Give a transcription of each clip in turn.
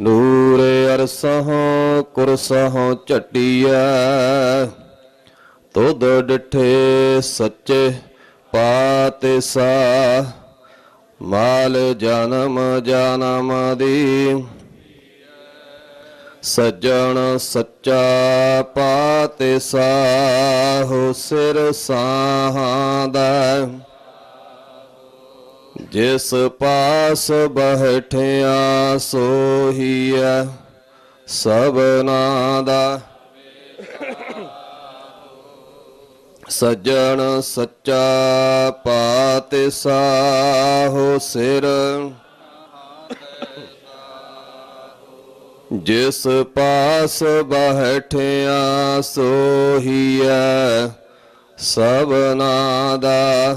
ਨੂਰ ਅਰਸਹੁ, ਕੁਰਸਹੁ ਝਟਿਐ। ਤੁਧ ਡਿਠੇ ਸੱਚੇ ਪਾਤੇ ਸਾ ਮਾਲ ਜਨਮ ਜਨਮ ਦੀ। ਸੱਜਣ ਸੱਚਾ ਪਾਤੇ ਸਾਹ ਸਿਰ ਸਾਹਾਦਾ ਜਿਸ ਪਾਸ ਬਹਿਠਿਆ ਸੋਹੀਐ ਸਭਨਾ ਦਾ ਸੱਜਣ ਸੱਚਾ ਪਾਤੇ ਸਾਹੋ ਸਿਰ। ਜਿਸ ਪਾਸ ਬਹਿਠਿਆ ਸੋਹੀਐ ਸਭਨਾ ਦਾ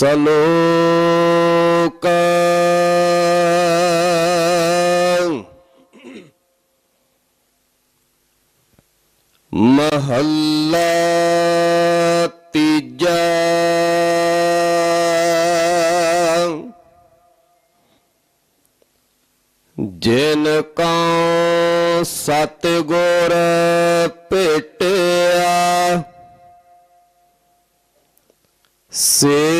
ਸਲੋਕ ਮਹੱਲਾ ਤੀਜਾ ਜਿਨ ਕਉ ਸਤ ਗੁਰ ਭੇਟਿਆ ਸੇ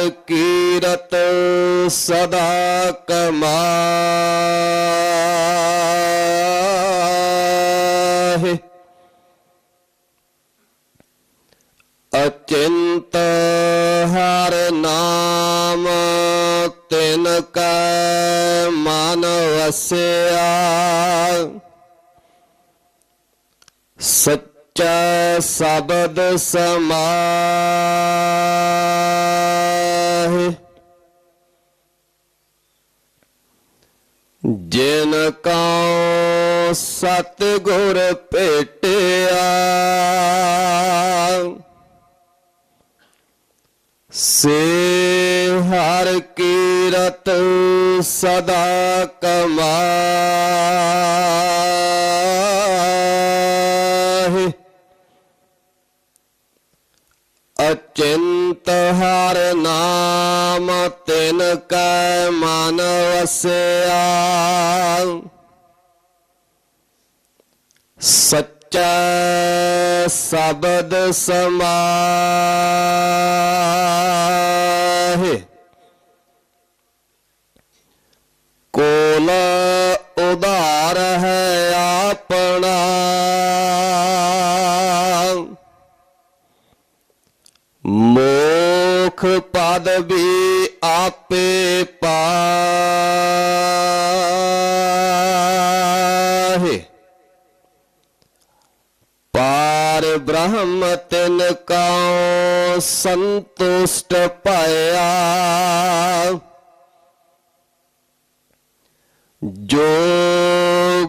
ਹਰ ਕੀਰਤ ਸਦਾ ਕਮਾਹੇ। ਅਚਿੰਤ ਹਰ ਨਾਮ ਤਿਨ ਕੈ ਮਨ ਵਸਿਆ। ਸੱਚਾ ਸ਼ਬਦ ਸਮਾਹਿ। ਸਤ ਗੁਰ ਭੇਟਿਆ। ਸੇ ਹਰ ਕੀਰਤ ਸਦਾ ਕਮਾਹੇ ਅਚਿੰਤ ਹਰ ਨਾਮ ਤਿਨ ਕੈ ਮਨ ਵਸਿਆ। ਸੱਚਾ ਸ਼ਬਦ ਸਮਾਹਿ। ਕੋਲ ਉਧਾਰ ਹੈ ਆਪਣਾ। ਮੋਖ ਪਦ ਵੀ ਆਪੇ ਪਾ ਤਿਨ ਕਉ ਸੰਤੁਸ਼ਟ ਪਾਇਆ ਜੋ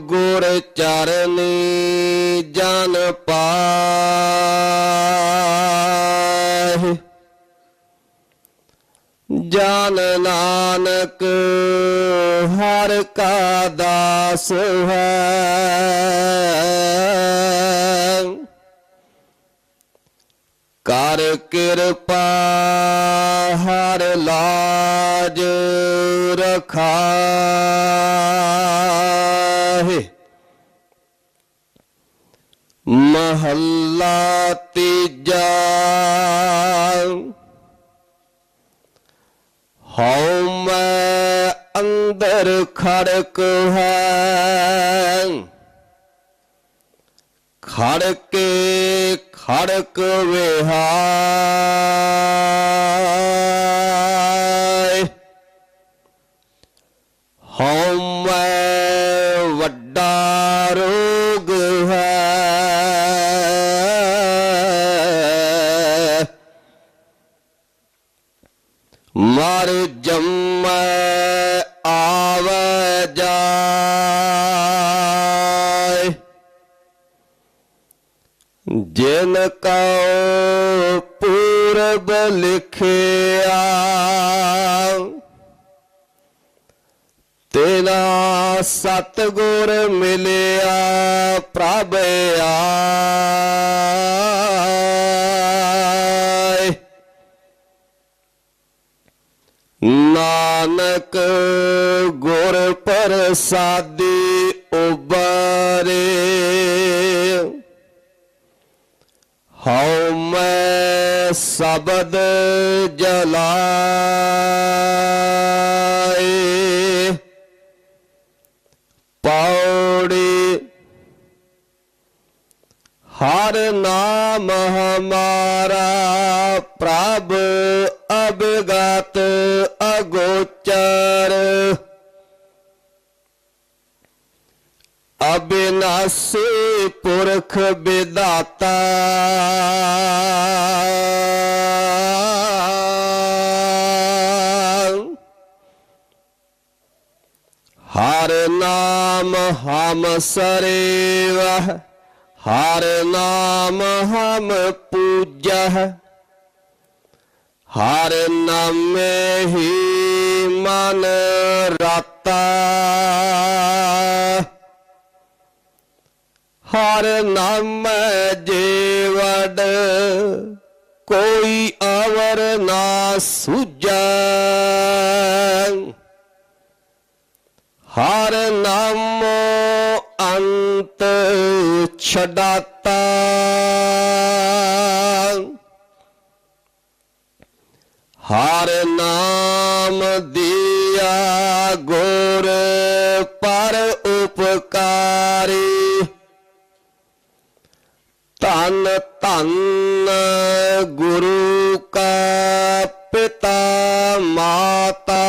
ਗੁਰ ਚਰਨੀ ਜਨ ਪਾਹਿ। ਜਨ ਨਾਨਕ ਹਰ ਕਾ ਦਾਸ ਹੈ। ਕਰ ਕਿਰਪਾ ਹਰ ਲਾਜ ਰਖਾਹੇ ਮਹੱਲਾ ਤੀਜਾ ਹਉ ਮੈਂ ਅੰਦਰ ਖੜਕ ਹੈ। ਖੜਕੇ ਖੜਕ ਵਿਹਾਈ ਹਉਮੈ ਵੱਡਾ ਰੋਗ ਹੈ। ਮਰ ਜੰਮੈ ਆਵੈ ਜਾ। ਜਿਨ ਕਉ ਪੂਰਬ ਲਿਖਿਆ ਤੇਰਾ ਸਤਗੁਰ ਮਿਲਿਆ ਪ੍ਰਭ ਆਏ। ਨਾਨਕ ਗੁਰ ਪ੍ਰਸਾਦੀ ਉਬਰੇ ਹਉ ਮੈਂ ਸ਼ਬਦ ਜਲਾਏ ਪੌੜੀ ਹਰ ਨਾਮ ਹਮਾਰਾ ਪ੍ਰਭ ਅਬਗਤ ਅਗੋਚਰ। ਅਬਿਨਾਸੀ ਪੁਰਖ ਵਿਦਾਤਾ ਹਰ ਨਾਮ ਹਮ ਸਰੇਵ ਹਰ ਨਾਮ ਹਮ ਪੂਜਹ। ਹਰ ਨਾਮੇ ਹੀ ਮਨ ਰਤਾ। ਹਰ ਨਾਮ ਜੀਵੜ ਕੋਈ ਆਵਰ ਨਾ ਸੁਝੈ ਹਰ ਨਾਮੋ ਅੰਤ ਛਡਾਤਾ। ਹਰ ਨਾਮ ਦਿਆ ਗੁਰ ਪਰ ਉਪਕਾਰੀ। ਧੰਨ ਗੁਰੂ ਕਾ ਪਿਤਾ ਮਾਤਾ।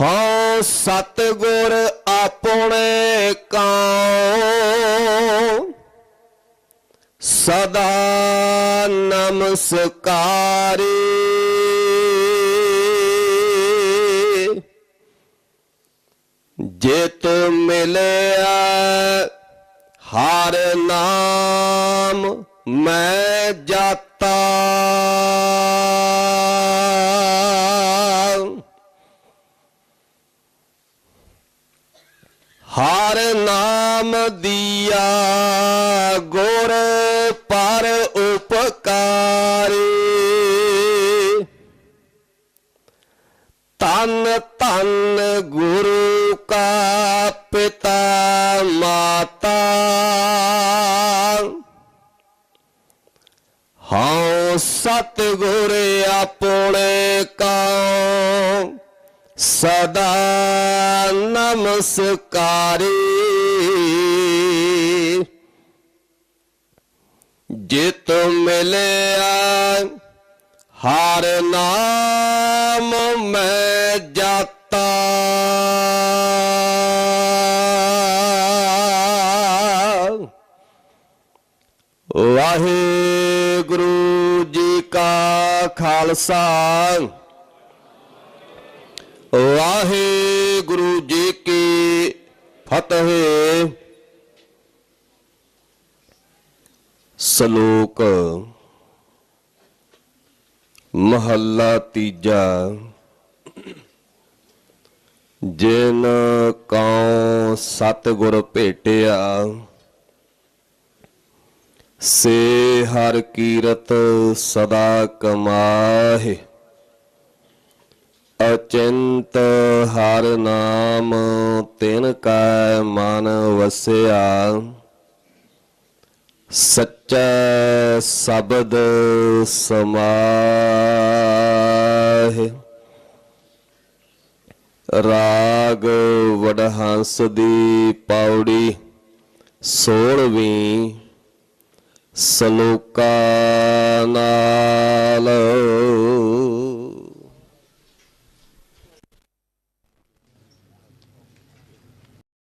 ਹਉ ਸਤਗੁਰ ਆਪਣੇ ਕਉ ਸਦਾ ਨਮਸਕਾਰੀ। ਜਿਤ ਮਿਲਿਆ ਹਰ ਨਾਮ ਮੈਂ ਜਾਤਾ। ਹਰ ਨਾਮ ਦੀਆ ਗੋ ਸਤਿਗੁਰ ਆਪਣੇ ਕਾ ਸਦਾ ਨਮਸਕਾਰੀ। ਜਿਤ ਮਿਲਿਆ ਹਰ ਨਾਮ ਮੈਂ ਖਾਲਸਾ। ਵਾਹਿਗੁਰੂ ਜੀ ਕੀ ਫਤਿਹ। ਸ਼ਲੋਕ ਮਹੱਲਾ ਤੀਜਾ। ਜਿਨ ਕਉ ਸਤਿਗੁਰ ਭੇਟਿਆ ਸੇ ਹਰ ਕੀਰਤ ਸਦਾ ਕਮਾਹੇ। ਅਚਿੰਤ ਹਰ ਨਾਮ ਤਿਨ ਕੈ ਮਨ ਵਸਿਆ। ਸੱਚਾ ਸ਼ਬਦ ਸਮਾਹਿ। ਰਾਗ ਵਡਹੰਸ ਦੀ ਪੌੜੀ ਸੋਲਵੀਂ ਸਲੋਕਾ ਨਾਲ।